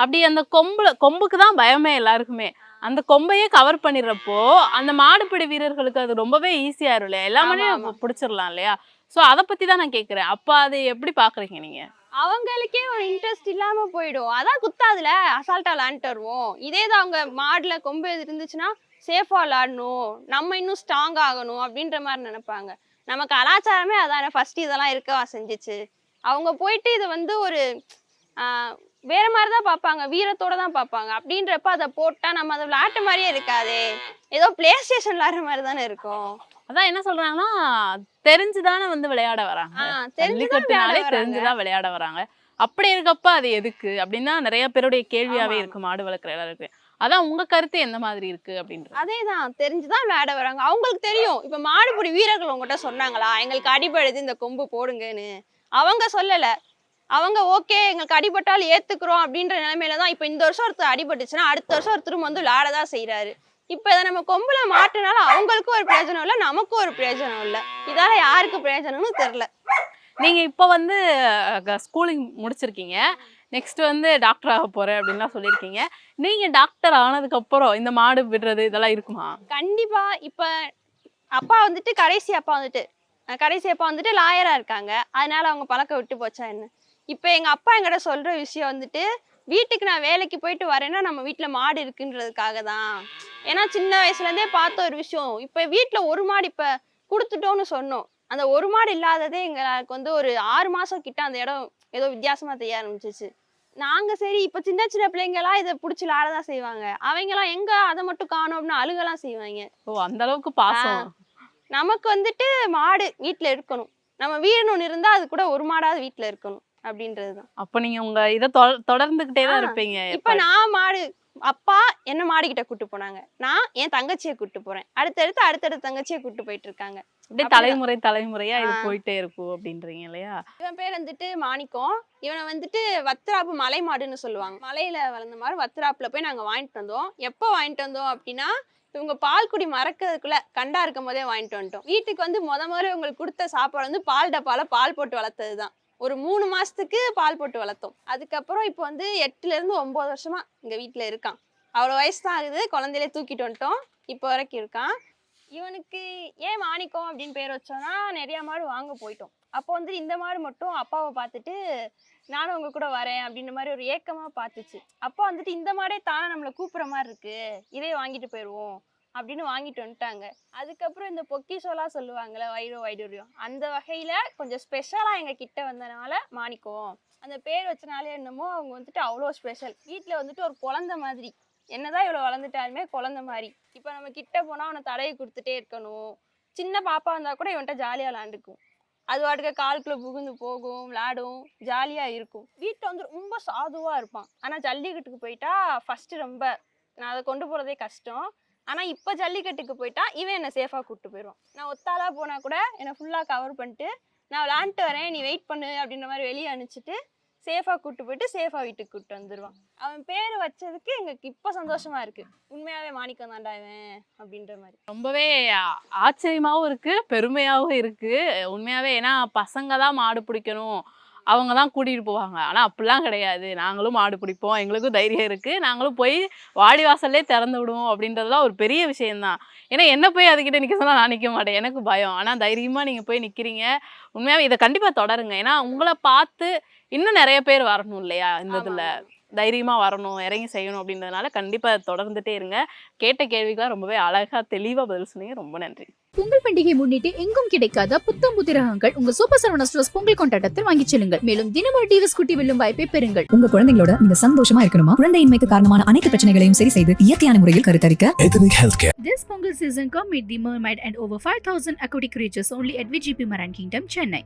Speaker 3: அப்படி அந்த கொம்புல கொம்புக்கு தான் பயமே எல்லாருக்குமே. அந்த கொம்பையே கவர் பண்ணிடுறப்போ அந்த மாடுபிடி வீரர்களுக்கு அது ரொம்பவே ஈஸியா இருக்கும் இல்லையா? எல்லாமே. பிடிச்சிடலாம் இல்லையா? சோ அதை பத்தி தான் நான் கேக்குறேன். அப்ப அது எப்படி பாக்குறீங்க நீங்க?
Speaker 4: அவங்களுக்கே ஒரு இன்ட்ரெஸ்ட் இல்லாம போயிடும். அதான் குத்தாதுல அசால்ட்டா விளாண்டுட்டு வருவோம். இதே தான் அவங்க மாடுல கொம்பு எது இருந்துச்சுன்னா சேஃபா விளாடணும் நம்ம இன்னும் ஸ்ட்ராங் ஆகணும் அப்படின்ற மாதிரி நினைப்பாங்க. நம்ம கலாச்சாரமே அதானே. ஃபர்ஸ்ட் இதெல்லாம் இருக்கவா செஞ்சுச்சு. அவங்க போயிட்டு இதை வந்து ஒரு வேற மாதிரி தான் பார்ப்பாங்க வீரத்தோட தான் பார்ப்பாங்க. அப்படின்றப்ப அதை போட்டா நம்ம அதை விளையாட்டு மாதிரியே இருக்காதே. ஏதோ பிளே ஸ்டேஷன் விளையாடுற மாதிரி தானே இருக்கும்.
Speaker 3: அதான் என்ன சொல்றாங்கன்னா தெரிஞ்சுதானே வந்து விளையாட வராங்க.
Speaker 4: ஆஹ் தெரிஞ்சுதான் விளையாட
Speaker 3: ஜல்லிக்கட்டுனாலே
Speaker 4: வராங்க.
Speaker 3: தெரிஞ்சுதான் விளையாட வராங்க. அப்படி இருக்கப்ப அது எதுக்கு? அப்படின்னு தான் நிறைய பேருடைய கேள்வியாவே இருக்கு மாடு வளர்க்குற எல்லாருக்கும் அதான் உங்க கருத்து எந்த மாதிரி இருக்கு அப்படின்றது.
Speaker 4: அதேதான் தெரிஞ்சுதான் விளையாட வராங்க. அவங்களுக்கு தெரியும் இப்ப மாடுபிடி வீரர்கள் உங்ககிட்ட சொன்னாங்களா எங்களுக்கு அடிபடுது இந்த கொம்பு போடுங்கன்னு. அவங்க சொல்லல. அவங்க ஓகே எங்களுக்கு அடிபட்டால் ஏத்துக்கிறோம் அப்படின்ற நிலைமையில தான் இப்ப இந்த வருஷம் ஒருத்தர் அடிபட்டுச்சுன்னா அடுத்த வருஷம் ஒரு திரும்ப வந்து விளையாடதான் செய்யறாரு இப்ப இதை நம்ம கொம்புல மாட்டினால அவங்களுக்கும் ஒரு பிரயோஜனம் இல்ல நமக்கும் ஒரு பிரயோஜனம் இல்ல. இதால யாருக்கு பிரயோஜனம்னு தெரியல.
Speaker 3: நீங்க இப்ப வந்து ஸ்கூலிங் முடிச்சிருக்கீங்க. நெக்ஸ்ட் வந்து டாக்டர் ஆக போறேன் அப்படின்லாம் சொல்லியிருக்கீங்க. நீங்க டாக்டர் ஆனதுக்கு அப்புறம் இந்த மாடு விடுறது இதெல்லாம் இருக்குமா?
Speaker 4: கண்டிப்பா. இப்ப அப்பா வந்துட்டு கடைசி அப்பா வந்துட்டு கடைசி அப்பா வந்துட்டு லாயரா இருக்காங்க. அதனால அவங்க பழக்கம் விட்டு போச்சா என்ன? இப்ப எங்க அப்பா என்கிட்ட சொல்ற விஷயம் வந்துட்டு வீட்டுக்கு நான் வேலைக்கு போயிட்டு வரேன்னா நம்ம வீட்ல மாடு இருக்குன்றதுக்காக தான் ஏன்னா சின்ன வயசுல இருந்தே பார்த்த ஒரு விஷயம். இப்ப வீட்ல ஒரு மாடு இப்ப கொடுத்துட்டோம்னு சொன்னோம். அந்த ஒரு மாடு இல்லாததே எங்களுக்கு வந்து ஒரு ஆறு மாசம் கிட்ட அந்த இடம் ஏதோ வித்தியாசமா தெரிய ஆரம்பிச்சிச்சு. நாங்க சரி இப்ப சின்ன சின்ன பிள்ளைங்கலாம் இதை பிடிச்சி விளாடதான் செய்வாங்க. அவங்கலாம் எங்க அதை மட்டும் காணோம் அப்படின்னு அழுகலாம் செய்வாங்க.
Speaker 3: ஓ அந்த அளவுக்கு பாசம்.
Speaker 4: நமக்கு வந்துட்டு மாடு வீட்ல இருக்கணும். நம்ம வீடுன்னு ஒண்ணு இருந்தா அது கூட ஒரு மாடாவது வீட்ல இருக்கணும். அப்படின்றதுதான்.
Speaker 3: அப்ப நீங்க உங்க இதை தொடர்ந்துகிட்டே தான் இருப்பீங்க
Speaker 4: இப்ப நான் மாடு அப்பா என்ன மாடு கிட்ட போனாங்க? நான் என் தங்கச்சியை கூட்டு போறேன். அடுத்தடுத்து அடுத்தடுத்த தங்கச்சியை கூட்டு போயிட்டு இருக்காங்க.
Speaker 3: அப்படியே. தலைமுறை தலைமுறையா இது. போயிட்டே இருக்கும் அப்படின்றீங்க இல்லையா?
Speaker 4: இவன் பேர் வந்துட்டு மாணிக்கம். இவனை வந்துட்டு வத்திராப்பு மலை மாடுன்னு சொல்லுவாங்க. மலையில வளர்ந்த மாதிரி வத்திராப்புல போய் நாங்க வாங்கிட்டு வந்தோம். எப்போ வாங்கிட்டு வந்தோம் அப்படின்னா இவங்க பால் குடி மறக்கிறதுக்குள்ள கண்டா இருக்கும் போதே வாங்கிட்டு வந்துட்டோம். வீட்டுக்கு வந்து முத முதல்ல இவங்களுக்கு கொடுத்த சாப்பாடு வந்து பால் டப்பால பால் போட்டு வளர்த்தது தான் ஒரு மூணு மாசத்துக்கு பால் போட்டு வளர்த்தோம். அதுக்கப்புறம் இப்போ வந்து எட்டுல இருந்து ஒன்பது வருஷமா வீட்டில் வீட்டுல இருக்கான். அவ்வளோ வயசு தான் ஆகுது. குழந்தையிலே தூக்கிட்டு வந்துட்டோம். இப்போ வரைக்கும் இருக்கான். இவனுக்கு ஏன் மாணிக்கம் அப்படின்னு பேர் வச்சோன்னா நிறைய மாடு வாங்க போயிட்டோம். அப்போ வந்து இந்த மாடு மட்டும் அப்பாவை பார்த்துட்டு நானும் உங்க கூட வரேன் அப்படின்ற மாதிரி ஒரு ஏக்கமா பார்த்துச்சு. அப்போ வந்துட்டு இந்த மாடே தானே நம்மளை கூப்பிட்ற மாதிரி இருக்கு. இதே வாங்கிட்டு போயிடுவோம். அப்படின்னு வாங்கிட்டு வந்துட்டாங்க. அதுக்கப்புறம் இந்த பொக்கிஷோலாம் சொல்லுவாங்கல்ல வைரோ வைடூரியம். அந்த வகையில் கொஞ்சம் ஸ்பெஷலாக எங்கள் கிட்ட வந்தனால மாணிக்குவோம் அந்த பேர் வச்சனாலே என்னமோ அவங்க வந்துட்டு அவ்வளோ ஸ்பெஷல் வீட்டில் வந்துட்டு ஒரு குழந்த மாதிரி. என்னதான் இவ்வளோ வளர்ந்துட்டாலுமே குழந்த மாதிரி. இப்போ நம்ம கிட்ட போனால் அவனை தடையை கொடுத்துட்டே இருக்கணும். சின்ன பாப்பா இருந்தால் கூட இவன்கிட்ட ஜாலியாக விளாண்டுக்கும் அது வாட்டுக்கு காலுக்குள்ள புகுந்து போகும் விளாடும் ஜாலியாக இருக்கும். வீட்டில் வந்து ரொம்ப சாதுவாக இருப்பான். ஆனால் ஜல்லிக்கட்டுக்கு போயிட்டா ஃபஸ்ட்டு ரொம்ப. நான் அதை கொண்டு போகிறதே கஷ்டம். ஆனால் இப்போ ஜல்லிக்கட்டுக்கு போயிட்டா இவன் என்னை சேஃபாக கூப்பிட்டு போயிடுவான். நான் ஒத்தாளாக போனால் கூட என்னை ஃபுல்லாக கவர் பண்ணிட்டு நான் விளாண்ட்டு வரேன் நீ வெயிட் பண்ணு அப்படின்ற மாதிரி வெளியே அனுப்பிச்சிட்டு சேஃபாக கூப்பிட்டு போயிட்டு சேஃபாக வீட்டுக்கு கூப்பிட்டு வந்துடுவான் அவன் பேர் வச்சதுக்கு எங்களுக்கு இப்போ சந்தோஷமாக இருக்குது உண்மையாகவே மாணிக்கம் தாண்டா இவன் அப்படின்ற மாதிரி.
Speaker 3: ரொம்பவே ஆச்சரியமாகவும் இருக்குது பெருமையாகவும் இருக்குது உண்மையாகவே ஏன்னா பசங்க தான் மாடு பிடிக்கணும். அவங்க தான் கூட்டிகிட்டு போவாங்க. ஆனால் அப்படிலாம் கிடையாது. நாங்களும் மாடு பிடிப்போம். எங்களுக்கும் தைரியம் இருக்குது நாங்களும் போய் வாடி வாசல்லே திறந்து விடுவோம் அப்படின்றதுலாம் ஒரு பெரிய விஷயம்தான். ஏன்னா என்ன போய் அதுக்கிட்ட நிற்க சொன்னால் நான் நிற்க மாட்டேன். எனக்கு பயம். ஆனால் தைரியமாக நீங்கள் போய் நிற்கிறீங்க உண்மையாக இதை கண்டிப்பாக தொடருங்க. ஏன்னா உங்களை பார்த்து இன்னும் நிறைய பேர் வரணும் இல்லையா இந்த இதில்? தைரியமாக வரணும் இறங்கி செய்யணும் அப்படின்றதுனால கண்டிப்பாக தொடர்ந்துட்டே இருங்க. கேட்ட கேள்விக்கெல்லாம் ரொம்பவே அழகாக தெளிவாக பதில் சொன்னீங்க. ரொம்ப நன்றி.
Speaker 1: பொங்கல் பண்டிகை முன்னிட்டு எங்கும் கிடைக்காத புத்தம் புதிரகங்கள் உங்க சூப்பர் சரவணா ஸ்டோர்ஸ் பொங்கல் கொண்டாட்டத்தில் வாங்கிச் செல்லுங்கள். மேலும் தினமும் டிவிஎஸ் குட்டி வெல்லும் வாய்ப்பை பெறுங்கள்.
Speaker 2: உங்க குழந்தைகளோட நீங்க சந்தோஷமா இருக்கணுமா? குழந்தையின்மைக்கு காரணமான அனைத்து பிரச்சனைகளையும் சரி செய்து இயற்கையான முறையில் கருத்தரிக்க
Speaker 5: Ethnic Healthcare.
Speaker 1: This Pongal season come meet the mermaid and over 5000 aquatic creatures only at VGP Maran Kingdom, Chennai.